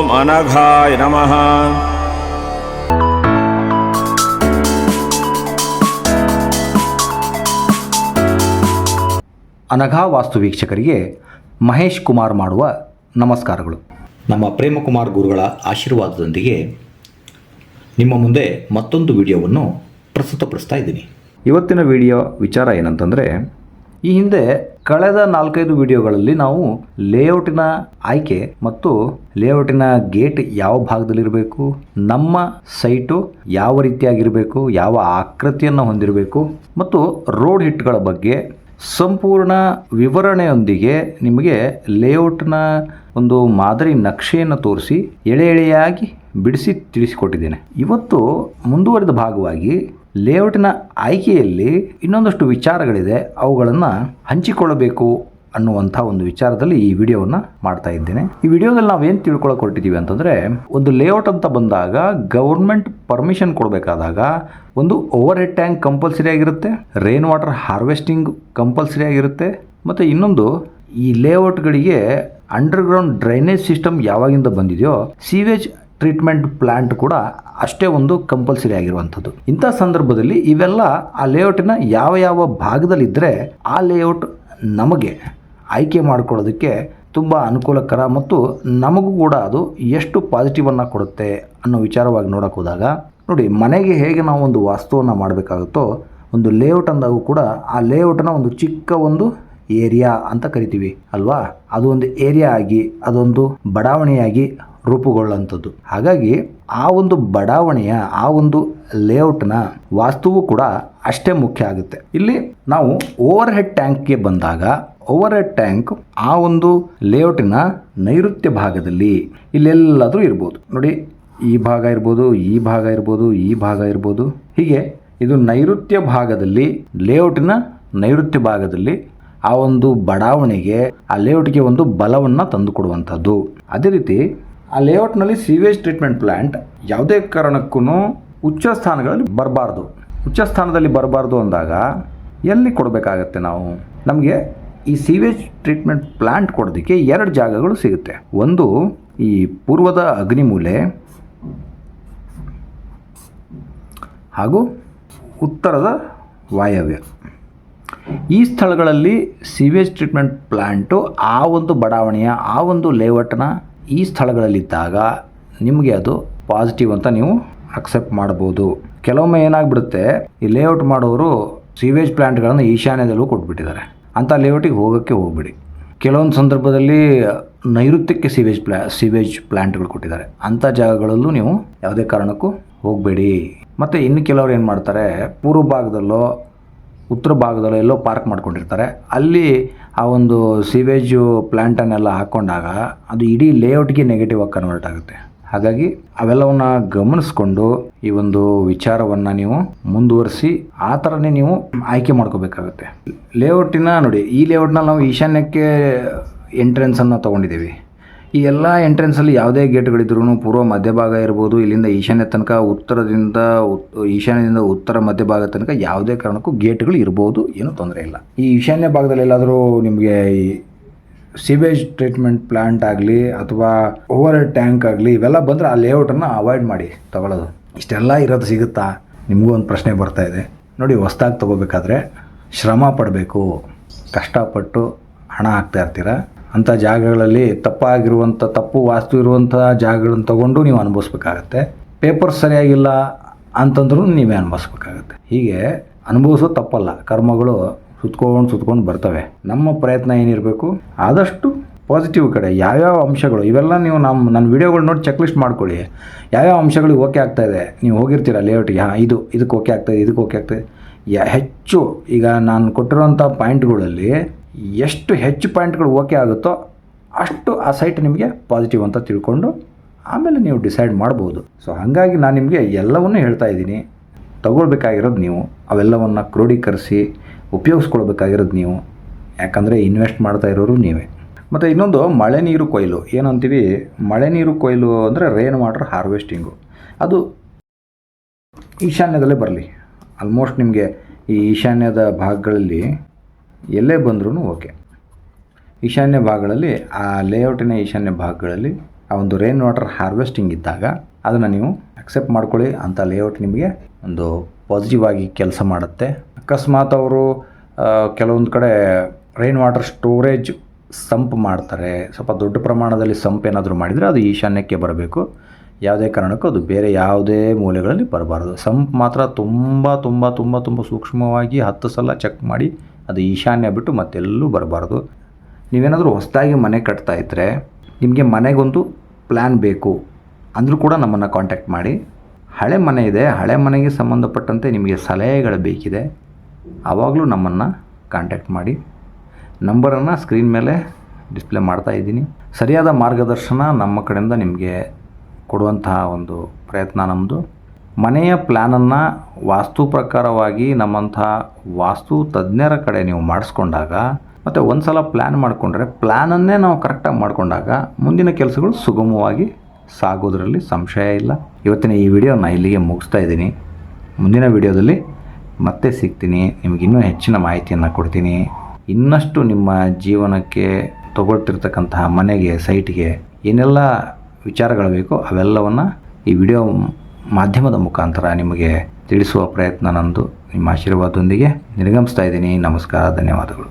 ॐ अनघाय नमः ಅನಘಾ ವಾಸ್ತು ವೀಕ್ಷಕರಿಗೆ ಮಹೇಶ್ ಕುಮಾರ್ ಮಾಡುವ ನಮಸ್ಕಾರಗಳು ನಮ್ಮ ಪ್ರೇಮಕುಮಾರ್ ಗುರುಗಳ ಆಶೀರ್ವಾದದೊಂದಿಗೆ ನಿಮ್ಮ ಮುಂದೆ ಮತ್ತೊಂದು ವಿಡಿಯೋವನ್ನು ಪ್ರಸ್ತುತಪಡಿಸ್ತಾ ಇದ್ದೀನಿ ಇವತ್ತಿನ ವಿಡಿಯೋ ವಿಚಾರ ಏನಂತಂದರೆ ಈ ಹಿಂದೆ ಕಳೆದ ನಾಲ್ಕೈದು ವಿಡಿಯೋಗಳಲ್ಲಿ ನಾವು ಲೇಔಟಿನ ಆಯ್ಕೆ ಮತ್ತು ಲೇಔಟಿನ ಗೇಟ್ ಯಾವ ಭಾಗದಲ್ಲಿರಬೇಕು, ನಮ್ಮ ಸೈಟು ಯಾವ ರೀತಿಯಾಗಿರಬೇಕು, ಯಾವ ಆಕೃತಿಯನ್ನು ಹೊಂದಿರಬೇಕು ಮತ್ತು ರೋಡ್ ಹಿಟ್ಗಳ ಬಗ್ಗೆ ಸಂಪೂರ್ಣ ವಿವರಣೆಯೊಂದಿಗೆ ನಿಮಗೆ ಲೇಔಟ್ನ ಒಂದು ಮಾದರಿ ನಕ್ಷೆಯನ್ನು ತೋರಿಸಿ ಎಳೆ ಎಳೆಯಾಗಿ ಬಿಡಿಸಿ ತಿಳಿಸಿಕೊಟ್ಟಿದ್ದೇನೆ. ಇವತ್ತು ಮುಂದುವರೆದ ಭಾಗವಾಗಿ ಲೇಔಟಿನ ಆಯ್ಕೆಯಲ್ಲಿ ಇನ್ನೊಂದಷ್ಟು ವಿಚಾರಗಳಿದೆ. ಅವುಗಳನ್ನು ಹಂಚಿಕೊಳ್ಳಬೇಕು ಅನ್ನುವಂಥ ಒಂದು ವಿಚಾರದಲ್ಲಿ ಈ ವಿಡಿಯೋವನ್ನು ಮಾಡ್ತಾ ಇದ್ದೇನೆ. ಈ ವಿಡಿಯೋದಲ್ಲಿ ನಾವೇನು ತಿಳ್ಕೊಳ್ಳೋಕೆ ಹೊರಟಿದ್ದೀವಿ ಅಂತಂದರೆ, ಒಂದು ಲೇಔಟ್ ಅಂತ ಬಂದಾಗ ಗೌರ್ಮೆಂಟ್ ಪರ್ಮಿಷನ್ ಕೊಡಬೇಕಾದಾಗ ಒಂದು ಓವರ್ ಹೆಡ್ ಟ್ಯಾಂಕ್ ಕಂಪಲ್ಸರಿ ಆಗಿರುತ್ತೆ ರೈನ್ ವಾಟರ್ ಹಾರ್ವೆಸ್ಟಿಂಗ್ ಕಂಪಲ್ಸರಿ ಆಗಿರುತ್ತೆ, ಮತ್ತು ಇನ್ನೊಂದು ಈ ಲೇಔಟ್ಗಳಿಗೆ ಅಂಡರ್ಗ್ರೌಂಡ್ ಡ್ರೈನೇಜ್ ಸಿಸ್ಟಮ್ ಯಾವಾಗಿಂದ ಬಂದಿದೆಯೋ ಸೀವೇಜ್ ಟ್ರೀಟ್ಮೆಂಟ್ ಪ್ಲಾಂಟ್ ಕೂಡ ಅಷ್ಟೇ ಒಂದು ಕಂಪಲ್ಸರಿ ಆಗಿರುವಂಥದ್ದು. ಇಂಥ ಸಂದರ್ಭದಲ್ಲಿ ಇವೆಲ್ಲ ಆ ಲೇಔಟಿನ ಯಾವ ಯಾವ ಭಾಗದಲ್ಲಿದ್ದರೆ ಆ ಲೇಔಟ್ ನಮಗೆ ಆಯ್ಕೆ ಮಾಡಿಕೊಳ್ಳೋದಕ್ಕೆ ತುಂಬ ಅನುಕೂಲಕರ ಮತ್ತು ನಮಗೂ ಕೂಡ ಅದು ಎಷ್ಟು ಪಾಸಿಟಿವನ್ನು ಕೊಡುತ್ತೆ ಅನ್ನೋ ವಿಚಾರವಾಗಿ ನೋಡೋಕೆ ಹೋದಾಗ, ನೋಡಿ ಮನೆಗೆ ಹೇಗೆ ನಾವು ಒಂದು ವಾಸ್ತುವನ್ನು ಮಾಡಬೇಕಾಗುತ್ತೋ, ಒಂದು ಲೇಔಟ್ ಅಂದಾಗ ಕೂಡ ಆ ಲೇಔಟ್ನ ಒಂದು ಚಿಕ್ಕ ಒಂದು ಏರಿಯಾ ಅಂತ ಕರಿತೀವಿ, ಅಲ್ವಾ? ಅದು ಒಂದು ಏರಿಯಾ ಆಗಿ, ಅದೊಂದು ಬಡಾವಣೆಯಾಗಿ ರೂಪುಗೊಳ್ಳುವಂಥದ್ದು. ಹಾಗಾಗಿ ಆ ಒಂದು ಬಡಾವಣೆಯ, ಆ ಒಂದು ಲೇಔಟ್ನ ವಾಸ್ತುವು ಕೂಡ ಅಷ್ಟೇ ಮುಖ್ಯ ಆಗುತ್ತೆ. ಇಲ್ಲಿ ನಾವು ಓವರ್ ಹೆಡ್ ಟ್ಯಾಂಕ್ಗೆ ಬಂದಾಗ ಓವರ್ ಹೆಡ್ ಟ್ಯಾಂಕ್ ಆ ಒಂದು ಲೇಔಟಿನ ನೈಋತ್ಯ ಭಾಗದಲ್ಲಿ ಇಲ್ಲೆಲ್ಲಾದರೂ ಇರ್ಬೋದು. ನೋಡಿ, ಈ ಭಾಗ ಇರ್ಬೋದು, ಈ ಭಾಗ ಇರ್ಬೋದು, ಈ ಭಾಗ ಇರ್ಬೋದು. ಹೀಗೆ ಇದು ನೈಋತ್ಯ ಭಾಗದಲ್ಲಿ, ಲೇಔಟಿನ ನೈಋತ್ಯ ಭಾಗದಲ್ಲಿ ಆ ಒಂದು ಬಡಾವಣೆಗೆ, ಆ ಲೇಔಟ್ಗೆ ಒಂದು ಬಲವನ್ನು ತಂದುಕೊಡುವಂಥದ್ದು. ಅದೇ ರೀತಿ ಆ ಲೇಔಟ್ನಲ್ಲಿ ಸೀವೇಜ್ ಟ್ರೀಟ್ಮೆಂಟ್ ಪ್ಲ್ಯಾಂಟ್ ಯಾವುದೇ ಕಾರಣಕ್ಕೂ ಉಚ್ಚ ಸ್ಥಾನಗಳಲ್ಲಿ ಬರಬಾರ್ದು. ಉಚ್ಚ ಸ್ಥಾನದಲ್ಲಿ ಬರಬಾರ್ದು ಅಂದಾಗ ಎಲ್ಲಿ ಕೊಡಬೇಕಾಗತ್ತೆ ನಾವು? ನಮಗೆ ಈ ಸೀವೇಜ್ ಟ್ರೀಟ್ಮೆಂಟ್ ಪ್ಲ್ಯಾಂಟ್ ಕೊಡೋದಕ್ಕೆ ಎರಡು ಜಾಗಗಳು ಸಿಗುತ್ತೆ. ಒಂದು, ಈ ಪೂರ್ವದ ಅಗ್ನಿಮೂಲೆ ಹಾಗೂ ಉತ್ತರದ ವಾಯವ್ಯ. ಈ ಸ್ಥಳಗಳಲ್ಲಿ ಸೀವೇಜ್ ಟ್ರೀಟ್ಮೆಂಟ್ ಪ್ಲ್ಯಾಂಟು ಆ ಒಂದು ಬಡಾವಣೆಯ, ಆ ಒಂದು ಲೇಔಟ್ನ ಈ ಸ್ಥಳಗಳಲ್ಲಿದ್ದಾಗ ನಿಮಗೆ ಅದು ಪಾಸಿಟಿವ್ ಅಂತ ನೀವು ಅಕ್ಸೆಪ್ಟ್ ಮಾಡ್ಬೋದು. ಕೆಲವೊಮ್ಮೆ ಏನಾಗ್ಬಿಡುತ್ತೆ, ಈ ಲೇಔಟ್ ಮಾಡೋರು ಸೀವೇಜ್ ಪ್ಲ್ಯಾಂಟ್ಗಳನ್ನು ಈಶಾನ್ಯದಲ್ಲೂ ಕೊಟ್ಬಿಟ್ಟಿದ್ದಾರೆ. ಅಂಥ ಲೇಔಟಿಗೆ ಹೋಗೋಕ್ಕೆ ಹೋಗ್ಬಿಡಿ. ಕೆಲವೊಂದು ಸಂದರ್ಭದಲ್ಲಿ ನೈಋತ್ಯಕ್ಕೆ ಸೀವೇಜ್ ಪ್ಲ್ಯಾ ಸೀವೇಜ್ ಪ್ಲ್ಯಾಂಟ್ಗಳು ಕೊಟ್ಟಿದ್ದಾರೆ. ಅಂಥ ಜಾಗಗಳಲ್ಲೂ ನೀವು ಯಾವುದೇ ಕಾರಣಕ್ಕೂ ಹೋಗಬೇಡಿ. ಮತ್ತು ಇನ್ನು ಕೆಲವರು ಏನು ಮಾಡ್ತಾರೆ, ಪೂರ್ವ ಭಾಗದಲ್ಲೋ ಉತ್ತರ ಭಾಗದಲ್ಲಿ ಎಲ್ಲೋ ಪಾರ್ಕ್ ಮಾಡ್ಕೊಂಡಿರ್ತಾರೆ. ಅಲ್ಲಿ ಆ ಒಂದು ಸೀವೇಜು ಪ್ಲ್ಯಾಂಟನ್ನೆಲ್ಲ ಹಾಕ್ಕೊಂಡಾಗ ಅದು ಇಡೀ ಲೇಔಟ್ಗೆ ನೆಗೆಟಿವ್ ಆಗಿ ಕನ್ವರ್ಟ್ ಆಗುತ್ತೆ. ಹಾಗಾಗಿ ಅವೆಲ್ಲವನ್ನ ಗಮನಿಸ್ಕೊಂಡು ಈ ಒಂದು ವಿಚಾರವನ್ನು ನೀವು ಮುಂದುವರಿಸಿ ಆ ಥರನೇ ನೀವು ಆಯ್ಕೆ ಮಾಡ್ಕೋಬೇಕಾಗುತ್ತೆ. ಲೇಔಟಿನ ನೋಡಿ, ಈ ಲೇಔಟ್ನ ನಾವು ಈಶಾನ್ಯಕ್ಕೆ ಎಂಟ್ರೆನ್ಸನ್ನು ತೊಗೊಂಡಿದ್ದೀವಿ. ಈ ಎಲ್ಲ ಎಂಟ್ರೆನ್ಸಲ್ಲಿ ಯಾವುದೇ ಗೇಟ್ಗಳಿದ್ರೂ ಪೂರ್ವ ಮಧ್ಯಭಾಗ ಇರ್ಬೋದು, ಇಲ್ಲಿಂದ ಈಶಾನ್ಯ ತನಕ ಉತ್ತರದಿಂದ ಉತ್- ಈಶಾನ್ಯದಿಂದ ಉತ್ತರ ಮಧ್ಯಭಾಗ ತನಕ ಯಾವುದೇ ಕಾರಣಕ್ಕೂ ಗೇಟ್ಗಳು ಇರ್ಬೋದು, ಏನೂ ತೊಂದರೆ ಇಲ್ಲ. ಈ ಈಶಾನ್ಯ ಭಾಗದಲ್ಲಿ ಎಲ್ಲಾದರೂ ನಿಮಗೆ ಈ ಸಿವೇಜ್ ಟ್ರೀಟ್ಮೆಂಟ್ ಪ್ಲಾಂಟ್ ಆಗಲಿ ಅಥವಾ ಓವರ್ ಹೆಡ್ ಟ್ಯಾಂಕ್ ಆಗಲಿ ಇವೆಲ್ಲ ಬಂದರೆ ಆ ಲೇಔಟನ್ನು ಅವಾಯ್ಡ್ ಮಾಡಿ ತಗೊಳ್ಳೋದು ಇಷ್ಟೆಲ್ಲ ಇರೋದು ಸಿಗುತ್ತಾ? ನಿಮಗೂ ಒಂದು ಪ್ರಶ್ನೆ ಬರ್ತಾ ಇದೆ. ನೋಡಿ, ಹೊಸ್ದಾಗಿ ತೊಗೋಬೇಕಾದ್ರೆ ಶ್ರಮ ಪಡಬೇಕು, ಕಷ್ಟಪಟ್ಟು ಹಣ ಹಾಕ್ತಾ ಇರ್ತೀರ? ಅಂಥ ಜಾಗಗಳಲ್ಲಿ ತಪ್ಪಾಗಿರುವಂಥ, ತಪ್ಪು ವಾಸ್ತು ಇರುವಂಥ ಜಾಗಗಳನ್ನು ತಗೊಂಡು ನೀವು ಅನುಭವಿಸ್ಬೇಕಾಗತ್ತೆ. ಪೇಪರ್ ಸರಿಯಾಗಿಲ್ಲ ಅಂತಂದ್ರೂ ನೀವೇ ಅನುಭವಿಸ್ಬೇಕಾಗತ್ತೆ. ಹೀಗೆ ಅನುಭವಿಸೋದು ತಪ್ಪಲ್ಲ. ಕರ್ಮಗಳು ಸುತ್ಕೊಂಡು ಸುತ್ಕೊಂಡು ಬರ್ತವೆ. ನಮ್ಮ ಪ್ರಯತ್ನ ಏನಿರಬೇಕು? ಆದಷ್ಟು ಪಾಸಿಟಿವ್ ಕಡೆ, ಯಾವ್ಯಾವ ಅಂಶಗಳು, ಇವೆಲ್ಲ ನೀವು ನಮ್ಮ, ನನ್ನ ವೀಡಿಯೋಗಳು ನೋಡಿ ಚೆಕ್ ಲಿಸ್ಟ್ ಮಾಡ್ಕೊಳ್ಳಿ. ಯಾವ್ಯಾವ ಅಂಶಗಳಿಗೆ ಓಕೆ ಆಗ್ತಾ ಇದೆ? ನೀವು ಹೋಗಿರ್ತೀರ ಲೇಔಟ್ಗೆ ಹಾಂ, ಇದು, ಇದಕ್ಕೆ ಓಕೆ ಆಗ್ತಾಯಿದೆ ಇದಕ್ಕೆ ಓಕೆ ಆಗ್ತಾಯಿದೆ ಯ, ಹೆಚ್ಚು ಈಗ ನಾನು ಕೊಟ್ಟಿರೋಂಥ ಪಾಯಿಂಟ್ಗಳಲ್ಲಿ ಎಷ್ಟು ಹೆಚ್ಚು ಪಾಯಿಂಟ್ಗಳು ಓಕೆ ಆಗುತ್ತೋ ಅಷ್ಟು ಆ ಸೈಟ್ ನಿಮಗೆ ಪಾಸಿಟಿವ್ ಅಂತ ತಿಳ್ಕೊಂಡು ಆಮೇಲೆ ನೀವು ಡಿಸೈಡ್ ಮಾಡ್ಬೋದು. ಸೊ ಹಾಗಾಗಿ ನಾನು ನಿಮಗೆ ಎಲ್ಲವನ್ನೂ ಹೇಳ್ತಾ ಇದ್ದೀನಿ. ತಗೊಳ್ಬೇಕಾಗಿರೋದು ನೀವು, ಅವೆಲ್ಲವನ್ನು ಕ್ರೋಢೀಕರಿಸಿ ಉಪಯೋಗಿಸ್ಕೊಳ್ಬೇಕಾಗಿರೋದು ನೀವು. ಯಾಕಂದರೆ ಇನ್ವೆಸ್ಟ್ ಮಾಡ್ತಾ ಇರೋರು ನೀವೇ. ಮತ್ತು ಇನ್ನೊಂದು, ಮಳೆ ನೀರು ಕೊಯ್ಲು. ಏನಂತೀವಿ? ಮಳೆ ನೀರು ಕೊಯ್ಲು ಅಂದರೆ ರೈನ್ ವಾಟರ್ ಹಾರ್ವೆಸ್ಟಿಂಗು ಅದು ಈಶಾನ್ಯದಲ್ಲೇ ಬರಲಿ. ಆಲ್ಮೋಸ್ಟ್ ನಿಮಗೆ ಈ ಈಶಾನ್ಯದ ಭಾಗಗಳಲ್ಲಿ ಎಲ್ಲೇ ಬಂದ್ರೂ ಓಕೆ. ಈಶಾನ್ಯ ಭಾಗಗಳಲ್ಲಿ, ಆ ಲೇಔಟಿನ ಈಶಾನ್ಯ ಭಾಗಗಳಲ್ಲಿ ಆ ಒಂದು ರೈನ್ ವಾಟರ್ ಹಾರ್ವೆಸ್ಟಿಂಗ್ ಇದ್ದಾಗ ಅದನ್ನು ನೀವು ಅಕ್ಸೆಪ್ಟ್ ಮಾಡ್ಕೊಳ್ಳಿ ಅಂಥ ಲೇಔಟ್ ನಿಮಗೆ ಒಂದು ಪಾಸಿಟಿವ್ ಆಗಿ ಕೆಲಸ ಮಾಡುತ್ತೆ. ಅಕಸ್ಮಾತ್ ಅವರು ಕೆಲವೊಂದು ಕಡೆ ರೈನ್ ವಾಟರ್ ಸ್ಟೋರೇಜ್ ಸಂಪ್ ಮಾಡ್ತಾರೆ. ಸ್ವಲ್ಪ ದೊಡ್ಡ ಪ್ರಮಾಣದಲ್ಲಿ ಸಂಪ್ ಏನಾದರೂ ಮಾಡಿದರೆ ಅದು ಈಶಾನ್ಯಕ್ಕೆ ಬರಬೇಕು. ಯಾವುದೇ ಕಾರಣಕ್ಕೂ ಅದು ಬೇರೆ ಯಾವುದೇ ಮೂಲೆಗಳಲ್ಲಿ ಬರಬಾರ್ದು. ಸಂಪ್ ಮಾತ್ರ ತುಂಬ ತುಂಬ ತುಂಬ ತುಂಬ ಸೂಕ್ಷ್ಮವಾಗಿ ಹತ್ತು ಸಲ ಚೆಕ್ ಮಾಡಿ ಅದು ಈಶಾನ್ಯ ಬಿಟ್ಟು ಮತ್ತೆಲ್ಲೂ ಬರಬಾರ್ದು. ನೀವೇನಾದರೂ ಹೊಸದಾಗಿ ಮನೆ ಕಟ್ತಾ ಇದ್ದರೆ ನಿಮಗೆ ಮನೆಗೊಂದು ಪ್ಲ್ಯಾನ್ ಬೇಕು ಅಂದರೂ ಕೂಡ ನಮ್ಮನ್ನು ಕಾಂಟ್ಯಾಕ್ಟ್ ಮಾಡಿ. ಹಳೆ ಮನೆ ಇದೆ, ಹಳೆ ಮನೆಗೆ ಸಂಬಂಧಪಟ್ಟಂತೆ ನಿಮಗೆ ಸಲಹೆಗಳು ಬೇಕಿದೆ, ಆವಾಗಲೂ ನಮ್ಮನ್ನು ಕಾಂಟ್ಯಾಕ್ಟ್ ಮಾಡಿ. ನಂಬರನ್ನು ಸ್ಕ್ರೀನ್ ಮೇಲೆ ಡಿಸ್ಪ್ಲೇ ಮಾಡ್ತಾ ಇದ್ದೀನಿ. ಸರಿಯಾದ ಮಾರ್ಗದರ್ಶನ ನಮ್ಮ ಕಡೆಯಿಂದ ನಿಮಗೆ ಕೊಡುವಂತಹ ಒಂದು ಪ್ರಯತ್ನ ನಮ್ಮದು ಮನೆಯ ಪ್ಲ್ಯಾನನ್ನು ವಾಸ್ತು ಪ್ರಕಾರವಾಗಿ ನಮ್ಮಂಥ ವಾಸ್ತು ತಜ್ಞರ ಕಡೆ ನೀವು ಮಾಡಿಸ್ಕೊಂಡಾಗ, ಮತ್ತು ಒಂದು ಸಲ ಪ್ಲ್ಯಾನ್ ಮಾಡಿಕೊಂಡ್ರೆ ಪ್ಲ್ಯಾನನ್ನೇ ನಾವು ಕರೆಕ್ಟಾಗಿ ಮಾಡಿಕೊಂಡಾಗ ಮುಂದಿನ ಕೆಲಸಗಳು ಸುಗಮವಾಗಿ ಸಾಗೋದರಲ್ಲಿ ಸಂಶಯ ಇಲ್ಲ. ಇವತ್ತಿನ ಈ ವಿಡಿಯೋನ ಇಲ್ಲಿಗೆ ಮುಗಿಸ್ತಾ ಇದ್ದೀನಿ. ಮುಂದಿನ ವಿಡಿಯೋದಲ್ಲಿ ಮತ್ತೆ ಸಿಗ್ತೀನಿ. ನಿಮಗೆ ಇನ್ನೂ ಹೆಚ್ಚಿನ ಮಾಹಿತಿಯನ್ನು ಕೊಡ್ತೀನಿ. ಇನ್ನಷ್ಟು ನಿಮ್ಮ ಜೀವನಕ್ಕೆ ತಗೊಳ್ತಿರ್ತಕ್ಕಂತಹ ಮನೆಗೆ, ಸೈಟ್ಗೆ ಏನೆಲ್ಲ ವಿಚಾರಗಳು ಬೇಕೋ ಅವೆಲ್ಲವನ್ನು ಈ ವಿಡಿಯೋ ಮಾಧ್ಯಮದ ಮುಖಾಂತರ ನಿಮಗೆ ತಿಳಿಸುವ ಪ್ರಯತ್ನ ನಂದು. ನಿಮ್ಮ ಆಶೀರ್ವಾದದೊಂದಿಗೆ ನಿರ್ಗಮಿಸ್ತಾ ಇದ್ದೀನಿ. ನಮಸ್ಕಾರ ಧನ್ಯವಾದಗಳು.